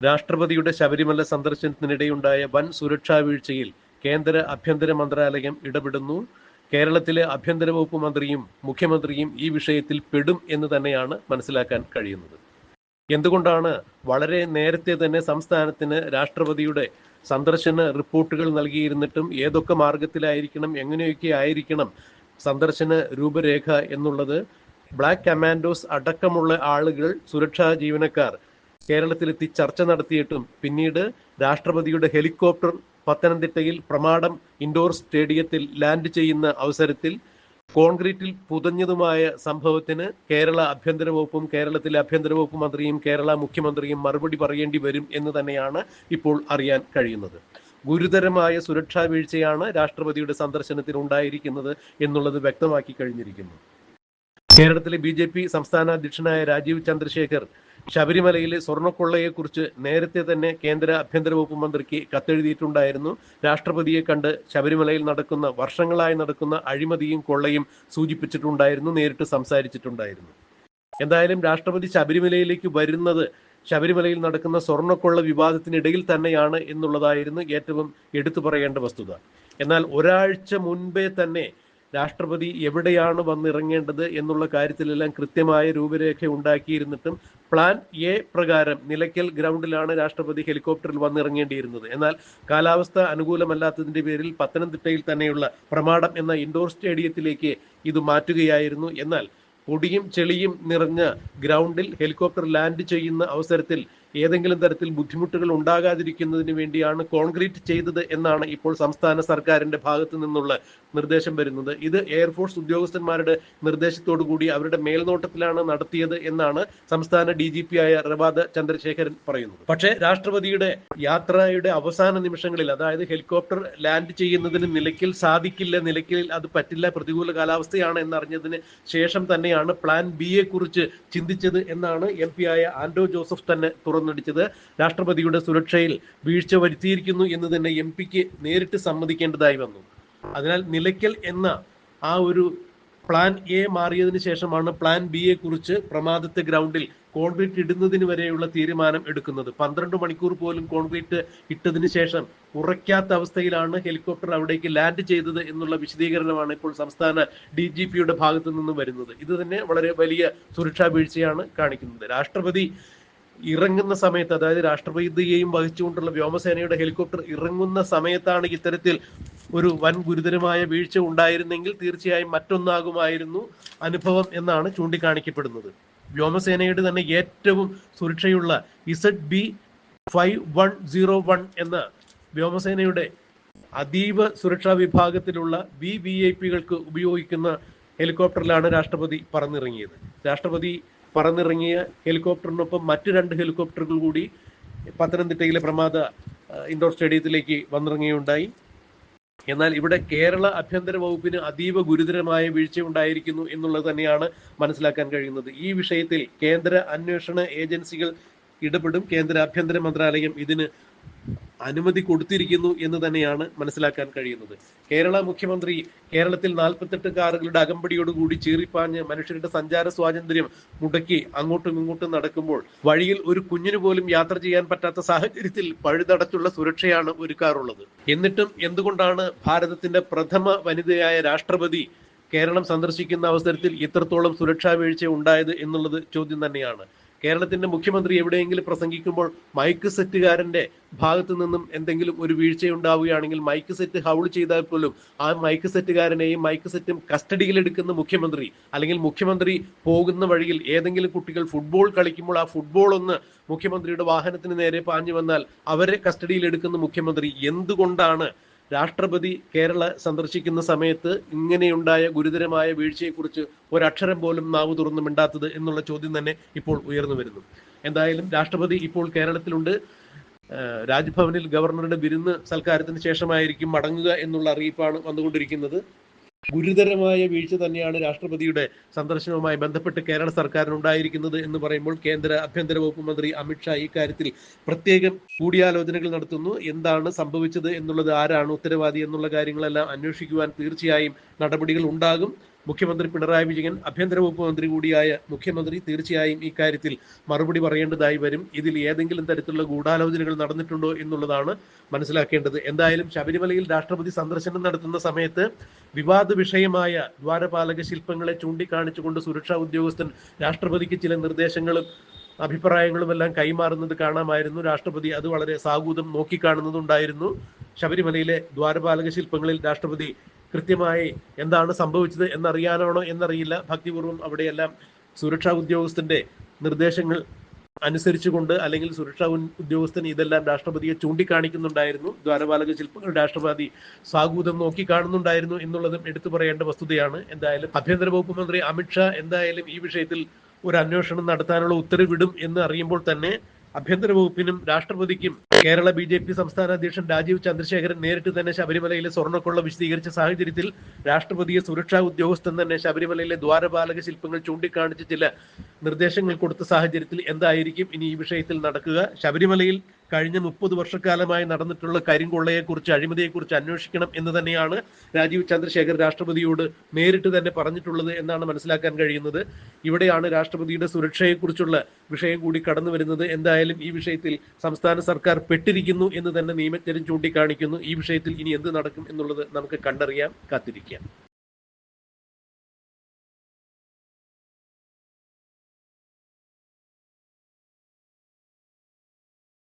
രാഷ്ട്രപതിയുടെ ശബരിമല സന്ദർശനത്തിനിടെയുണ്ടായ വൻ സുരക്ഷാ വീഴ്ചയിൽ കേന്ദ്ര ആഭ്യന്തര മന്ത്രാലയം ഇടപെടുന്നു. കേരളത്തിലെ ആഭ്യന്തര വകുപ്പ് മന്ത്രിയും മുഖ്യമന്ത്രിയും ഈ വിഷയത്തിൽ പെടും എന്ന് തന്നെയാണ് മനസ്സിലാക്കാൻ കഴിയുന്നത്. എന്തുകൊണ്ടാണ് വളരെ നേരത്തെ തന്നെ സംസ്ഥാനത്തിന് രാഷ്ട്രപതിയുടെ സന്ദർശന റിപ്പോർട്ടുകൾ നൽകിയിരുന്നിട്ടും ഏതൊക്കെ മാർഗത്തിലായിരിക്കണം എങ്ങനെയൊക്കെ ആയിരിക്കണം സന്ദർശന രൂപരേഖ എന്നുള്ളത്? ബ്ലാക്ക് കമാൻഡോസ് അടക്കമുള്ള ആളുകൾ സുരക്ഷാ ജീവനക്കാർ കേരളത്തിലെത്തി ചർച്ച നടത്തിയിട്ടും പിന്നീട് രാഷ്ട്രപതിയുടെ ഹെലികോപ്റ്റർ പത്തനംതിട്ടയിൽ പ്രമാടം ഇൻഡോർ സ്റ്റേഡിയത്തിൽ ലാൻഡ് ചെയ്യുന്ന അവസരത്തിൽ കോൺക്രീറ്റിൽ പുതഞ്ഞതുമായ സംഭവത്തിന് കേരള ആഭ്യന്തര വകുപ്പും കേരളത്തിലെ ആഭ്യന്തര വകുപ്പ് മന്ത്രിയും കേരള മുഖ്യമന്ത്രിയും മറുപടി പറയേണ്ടി വരും എന്ന് തന്നെയാണ് ഇപ്പോൾ അറിയാൻ കഴിയുന്നത്. ഗുരുതരമായ സുരക്ഷാ വീഴ്ചയാണ് രാഷ്ട്രപതിയുടെ സന്ദർശനത്തിൽ ഉണ്ടായിരിക്കുന്നത് എന്നുള്ളത് വ്യക്തമാക്കി കഴിഞ്ഞിരിക്കുന്നു. കേരളത്തിലെ ബി സംസ്ഥാന അധ്യക്ഷനായ രാജീവ് ചന്ദ്രശേഖർ ശബരിമലയിലെ സ്വർണക്കൊള്ളയെക്കുറിച്ച് നേരത്തെ തന്നെ കേന്ദ്ര ആഭ്യന്തര വകുപ്പ് മന്ത്രിക്ക് കത്തെഴുതിയിട്ടുണ്ടായിരുന്നു. രാഷ്ട്രപതിയെ കണ്ട് ശബരിമലയിൽ നടക്കുന്ന വർഷങ്ങളായി നടക്കുന്ന അഴിമതിയും കൊള്ളയും സൂചിപ്പിച്ചിട്ടുണ്ടായിരുന്നു നേരിട്ട് സംസാരിച്ചിട്ടുണ്ടായിരുന്നു. എന്തായാലും രാഷ്ട്രപതി ശബരിമലയിലേക്ക് വരുന്നത് ശബരിമലയിൽ നടക്കുന്ന സ്വർണക്കൊള്ള വിവാദത്തിനിടയിൽ തന്നെയാണ് എന്നുള്ളതായിരുന്നു ഏറ്റവും എടുത്തു പറയേണ്ട വസ്തുത. എന്നാൽ ഒരാഴ്ച മുൻപേ തന്നെ രാഷ്ട്രപതി എവിടെയാണ് വന്നിറങ്ങേണ്ടത് എന്നുള്ള കാര്യത്തിലെല്ലാം കൃത്യമായ രൂപരേഖ ഉണ്ടാക്കിയിരുന്നിട്ടും പ്ലാൻ എ പ്രകാരം നിലയ്ക്കൽ ഗ്രൗണ്ടിലാണ് രാഷ്ട്രപതി ഹെലികോപ്റ്ററിൽ വന്നിറങ്ങേണ്ടിയിരുന്നത്. എന്നാൽ കാലാവസ്ഥ അനുകൂലമല്ലാത്തതിന്റെ പേരിൽ പത്തനംതിട്ടയിൽ തന്നെയുള്ള പ്രമാടം എന്ന ഇൻഡോർ സ്റ്റേഡിയത്തിലേക്ക് ഇത് മാറ്റുകയായിരുന്നു. എന്നാൽ പൊടിയും ചെളിയും നിറഞ്ഞ ഗ്രൗണ്ടിൽ ഹെലികോപ്റ്റർ ലാൻഡ് ചെയ്യുന്ന അവസരത്തിൽ ഏതെങ്കിലും തരത്തിൽ ബുദ്ധിമുട്ടുകൾ ഉണ്ടാകാതിരിക്കുന്നതിന് വേണ്ടിയാണ് കോൺക്രീറ്റ് ചെയ്തത് എന്നാണ് ഇപ്പോൾ സംസ്ഥാന സർക്കാരിന്റെ ഭാഗത്തു നിന്നുള്ള നിർദ്ദേശം വരുന്നത്. ഇത് എയർഫോഴ്സ് ഉദ്യോഗസ്ഥന്മാരുടെ നിർദ്ദേശത്തോടു കൂടി അവരുടെ മേൽനോട്ടത്തിലാണ് നടത്തിയത് എന്നാണ് സംസ്ഥാന ഡി ജി പി ആയ റവാദ ചന്ദ്രശേഖരൻ പറയുന്നത്. പക്ഷേ രാഷ്ട്രപതിയുടെ യാത്രയുടെ അവസാന നിമിഷങ്ങളിൽ അതായത് ഹെലികോപ്റ്റർ ലാൻഡ് ചെയ്യുന്നതിന് നിലയ്ക്കിൽ സാധിക്കില്ല നിലയ്ക്കിൽ അത് പറ്റില്ല പ്രതികൂല കാലാവസ്ഥയാണ് എന്നറിഞ്ഞതിന് ശേഷം തന്നെയാണ് പ്ലാൻ ബിയെ കുറിച്ച് ചിന്തിച്ചത് എന്നാണ് എം ആയ ആൻഡോ ജോസഫ് തന്നെ തുറന്നടിച്ചത് രാഷ്ട്രപതിയുടെ സുരക്ഷയിൽ വീഴ്ച വരുത്തിയിരിക്കുന്നു എന്ന് തന്നെ എം പിക്ക് നേരിട്ട് സമ്മതിക്കേണ്ടതായി വന്നു. അതിനാൽ നിലയ്ക്കൽ എന്ന ആ ഒരു പ്ലാൻ എ മാറിയതിന് ശേഷമാണ് പ്ലാൻ ബിയെ കുറിച്ച് പ്രമാദത്തെ ഗ്രൗണ്ടിൽ കോൺക്രീറ്റ് ഇടുന്നതിന് വരെയുള്ള തീരുമാനം എടുക്കുന്നത്. പന്ത്രണ്ട് മണിക്കൂർ പോലും കോൺക്രീറ്റ് ഇട്ടതിന് ശേഷം ഉറയ്ക്കാത്ത അവസ്ഥയിലാണ് ഹെലികോപ്റ്റർ അവിടേക്ക് ലാൻഡ് ചെയ്തത് എന്നുള്ള വിശദീകരണമാണ് ഇപ്പോൾ സംസ്ഥാന ഡി ജി പിയുടെ ഭാഗത്തു നിന്നും വരുന്നത്. ഇത് തന്നെ വളരെ വലിയ സുരക്ഷാ വീഴ്ചയാണ് കാണിക്കുന്നത്. രാഷ്ട്രപതി ഇറങ്ങുന്ന സമയത്ത് അതായത് രാഷ്ട്രപതിയെയും വഹിച്ചുകൊണ്ടുള്ള വ്യോമസേനയുടെ ഹെലികോപ്റ്റർ ഇറങ്ങുന്ന സമയത്താണ് ഇത്തരത്തിൽ ഒരു വൻ ഗുരുതരമായ വീഴ്ച ഉണ്ടായിരുന്നെങ്കിൽ തീർച്ചയായും മറ്റൊന്നാകുമായിരുന്നു അനുഭവം എന്നാണ് ചൂണ്ടിക്കാണിക്കപ്പെടുന്നത്. വ്യോമസേനയുടെ തന്നെ ഏറ്റവും സുരക്ഷയുള്ള Z B five one zero one എന്ന വ്യോമസേനയുടെ അതീവ സുരക്ഷാ വിഭാഗത്തിലുള്ള വി വി ഐ പികൾക്ക് ഉപയോഗിക്കുന്ന ഹെലികോപ്റ്ററിലാണ് രാഷ്ട്രപതി പറന്നിറങ്ങിയത്. രാഷ്ട്രപതി പറന്നിറങ്ങിയ ഹെലികോപ്റ്ററിനൊപ്പം മറ്റു രണ്ട് ഹെലികോപ്റ്ററുകൾ കൂടി പത്തനംതിട്ടയിലെ പ്രമാദ ഇൻഡോർ സ്റ്റേഡിയത്തിലേക്ക് വന്നിറങ്ങുകയുണ്ടായി. എന്നാൽ ഇവിടെ കേരള ആഭ്യന്തര വകുപ്പിന് അതീവ ഗുരുതരമായ വീഴ്ച ഉണ്ടായിരിക്കുന്നു എന്നുള്ളത് തന്നെയാണ് മനസ്സിലാക്കാൻ കഴിയുന്നത്. ഈ വിഷയത്തിൽ കേന്ദ്ര അന്വേഷണ ഏജൻസികൾ ഇടപെടും. കേന്ദ്ര ആഭ്യന്തര മന്ത്രാലയം ഇതിന് അനുമതി കൊടുത്തിരിക്കുന്നു എന്ന് തന്നെയാണ് മനസ്സിലാക്കാൻ കഴിയുന്നത്. കേരള മുഖ്യമന്ത്രി കേരളത്തിൽ നാൽപ്പത്തെട്ട് കാറുകളുടെ അകമ്പടിയോടുകൂടി ചീറിപ്പാഞ്ഞ് മനുഷ്യരുടെ സഞ്ചാര സ്വാതന്ത്ര്യം മുടക്കി അങ്ങോട്ടും ഇങ്ങോട്ടും നടക്കുമ്പോൾ വഴിയിൽ ഒരു കുഞ്ഞിന് പോലും യാത്ര ചെയ്യാൻ പറ്റാത്ത സാഹചര്യത്തിൽ പഴുതടച്ചുള്ള സുരക്ഷയാണ് ഒരുക്കാറുള്ളത് എന്നിട്ടും എന്തുകൊണ്ടാണ് ഭാരതത്തിന്റെ പ്രഥമ വനിതയായ രാഷ്ട്രപതി കേരളം സന്ദർശിക്കുന്ന അവസരത്തിൽ ഇത്രത്തോളം സുരക്ഷാ വീഴ്ച ഉണ്ടായത് എന്നുള്ളത് ചോദ്യം തന്നെയാണ്. കേരളത്തിന്റെ മുഖ്യമന്ത്രി എവിടെയെങ്കിലും പ്രസംഗിക്കുമ്പോൾ മൈക്ക് സെറ്റുകാരന്റെ ഭാഗത്തു നിന്നും എന്തെങ്കിലും ഒരു വീഴ്ച ഉണ്ടാവുകയാണെങ്കിൽ മൈക്ക് സെറ്റ് ഹൗൾ ചെയ്താൽ പോലും ആ മൈക്ക് സെറ്റുകാരനെയും മൈക്ക് സെറ്റും കസ്റ്റഡിയിലെടുക്കുന്ന മുഖ്യമന്ത്രി അല്ലെങ്കിൽ മുഖ്യമന്ത്രി പോകുന്ന വഴിയിൽ ഏതെങ്കിലും കുട്ടികൾ ഫുട്ബോൾ കളിക്കുമ്പോൾ ആ ഫുട്ബോൾ ഒന്ന് മുഖ്യമന്ത്രിയുടെ വാഹനത്തിന് നേരെ പാഞ്ഞു വന്നാൽ അവരെ കസ്റ്റഡിയിൽ എടുക്കുന്ന മുഖ്യമന്ത്രി എന്തുകൊണ്ടാണ് രാഷ്ട്രപതി കേരള സന്ദർശിക്കുന്ന സമയത്ത് ഇങ്ങനെയുണ്ടായ ഗുരുതരമായ വീഴ്ചയെക്കുറിച്ച് ഒരക്ഷരം പോലും നാവ് തുറന്നു മിണ്ടാത്തത് എന്നുള്ള ചോദ്യം തന്നെ ഇപ്പോൾ ഉയർന്നു വരുന്നു. എന്തായാലും രാഷ്ട്രപതി ഇപ്പോൾ കേരളത്തിലുണ്ട്. രാജ്ഭവനിൽ ഗവർണറുടെ വിരുന്ന് സൽക്കാരത്തിന് ശേഷമായിരിക്കും മടങ്ങുക എന്നുള്ള അറിയിപ്പാണ് വന്നുകൊണ്ടിരിക്കുന്നത്. ഗുരുതരമായ വീഴ്ച തന്നെയാണ് രാഷ്ട്രപതിയുടെ സന്ദർശനവുമായി ബന്ധപ്പെട്ട് കേരള സർക്കാരിന് ഉണ്ടായിരിക്കുന്നത് എന്ന് പറയുമ്പോൾ കേന്ദ്ര ആഭ്യന്തര വകുപ്പ് മന്ത്രി അമിത്ഷാ ഇക്കാര്യത്തിൽ പ്രത്യേകം കൂടിയാലോചനകൾ നടത്തുന്നു. എന്താണ് സംഭവിച്ചത് എന്നുള്ളത് ആരാണ് ഉത്തരവാദി എന്നുള്ള കാര്യങ്ങളെല്ലാം അന്വേഷിക്കുവാൻ തീർച്ചയായും നടപടികൾ ഉണ്ടാകും. മുഖ്യമന്ത്രി പിണറായി വിജയൻ ആഭ്യന്തര വകുപ്പ് മന്ത്രി കൂടിയായ മുഖ്യമന്ത്രി തീർച്ചയായും ഈ കാര്യത്തിൽ മറുപടി പറയേണ്ടതായി വരും. ഇതിൽ ഏതെങ്കിലും തരത്തിലുള്ള ഗൂഢാലോചനകൾ നടന്നിട്ടുണ്ടോ എന്നുള്ളതാണ് മനസ്സിലാക്കേണ്ടത്. എന്തായാലും ശബരിമലയിൽ രാഷ്ട്രപതി സന്ദർശനം നടത്തുന്ന സമയത്ത് വിവാദ വിഷയമായ ദ്വാരപാലക ശില്പങ്ങളെ ചൂണ്ടിക്കാണിച്ചുകൊണ്ട് സുരക്ഷാ ഉദ്യോഗസ്ഥൻ രാഷ്ട്രപതിക്ക് ചില നിർദ്ദേശങ്ങളും അഭിപ്രായങ്ങളും എല്ലാം കൈമാറുന്നത് കാണാമായിരുന്നു. രാഷ്ട്രപതി അത് വളരെ സാഹൂതം നോക്കിക്കാണുന്നതുണ്ടായിരുന്നു. ശബരിമലയിലെ ദ്വാരപാലക ശില്പങ്ങളിൽ രാഷ്ട്രപതി കൃത്യമായി എന്താണ് സംഭവിച്ചത് എന്നറിയാനാണോ എന്നറിയില്ല. ഭക്തിപൂർവം അവിടെയെല്ലാം സുരക്ഷാ ഉദ്യോഗസ്ഥന്റെ നിർദ്ദേശങ്ങൾ അനുസരിച്ചുകൊണ്ട് അല്ലെങ്കിൽ സുരക്ഷാ ഉദ്യോഗസ്ഥൻ ഇതെല്ലാം രാഷ്ട്രപതിയെ ചൂണ്ടിക്കാണിക്കുന്നുണ്ടായിരുന്നു. ദ്വാരപാലക ശില്പങ്ങൾ രാഷ്ട്രപതി സ്വാഗതം നോക്കി കാണുന്നുണ്ടായിരുന്നു എന്നുള്ളതും എടുത്തു പറയേണ്ട വസ്തുതയാണ്. എന്തായാലും ആഭ്യന്തര വകുപ്പ് മന്ത്രി അമിത്ഷാ എന്തായാലും ഈ വിഷയത്തിൽ ഒരു അന്വേഷണം നടത്താനുള്ള ഉത്തരവിടും എന്ന് അറിയുമ്പോൾ തന്നെ ആഭ്യന്തര വകുപ്പിനും രാഷ്ട്രപതിക്കും കേരള ബി ജെ പി സംസ്ഥാന അധ്യക്ഷൻ രാജീവ് ചന്ദ്രശേഖരൻ നേരിട്ട് തന്നെ ശബരിമലയിലെ സ്വർണക്കൊള്ള വിശദീകരിച്ച സാഹചര്യത്തിൽ രാഷ്ട്രപതിയെ സുരക്ഷാ ഉദ്യോഗസ്ഥൻ തന്നെ ശബരിമലയിലെ ദ്വാരപാലക ശില്പങ്ങൾ ചൂണ്ടിക്കാണിച്ച് ചില നിർദ്ദേശങ്ങൾ കൊടുത്ത സാഹചര്യത്തിൽ എന്തായിരിക്കും ഇനി ഈ വിഷയത്തിൽ നടക്കുക? ശബരിമലയിൽ കഴിഞ്ഞ മുപ്പത് വർഷക്കാലമായി നടന്നിട്ടുള്ള കരിങ്കൊള്ളയെക്കുറിച്ച് അഴിമതിയെക്കുറിച്ച് അന്വേഷിക്കണം എന്ന് തന്നെയാണ് രാജീവ് ചന്ദ്രശേഖർ രാഷ്ട്രപതിയോട് നേരിട്ട് തന്നെ പറഞ്ഞിട്ടുള്ളത് എന്നാണ് മനസ്സിലാക്കാൻ കഴിയുന്നത്. ഇവിടെയാണ് രാഷ്ട്രപതിയുടെ സുരക്ഷയെക്കുറിച്ചുള്ള വിഷയം കൂടി കടന്നു വരുന്നത് എന്തായാലും ഈ വിഷയത്തിൽ സംസ്ഥാന സർക്കാർ പെട്ടിരിക്കുന്നു എന്ന് തന്നെ നിയമജ്ഞരും ചൂണ്ടിക്കാണിക്കുന്നു. ഈ വിഷയത്തിൽ ഇനി എന്ത് നടക്കും എന്നുള്ളത് നമുക്ക് കണ്ടറിയാം കാത്തിരിക്കാം.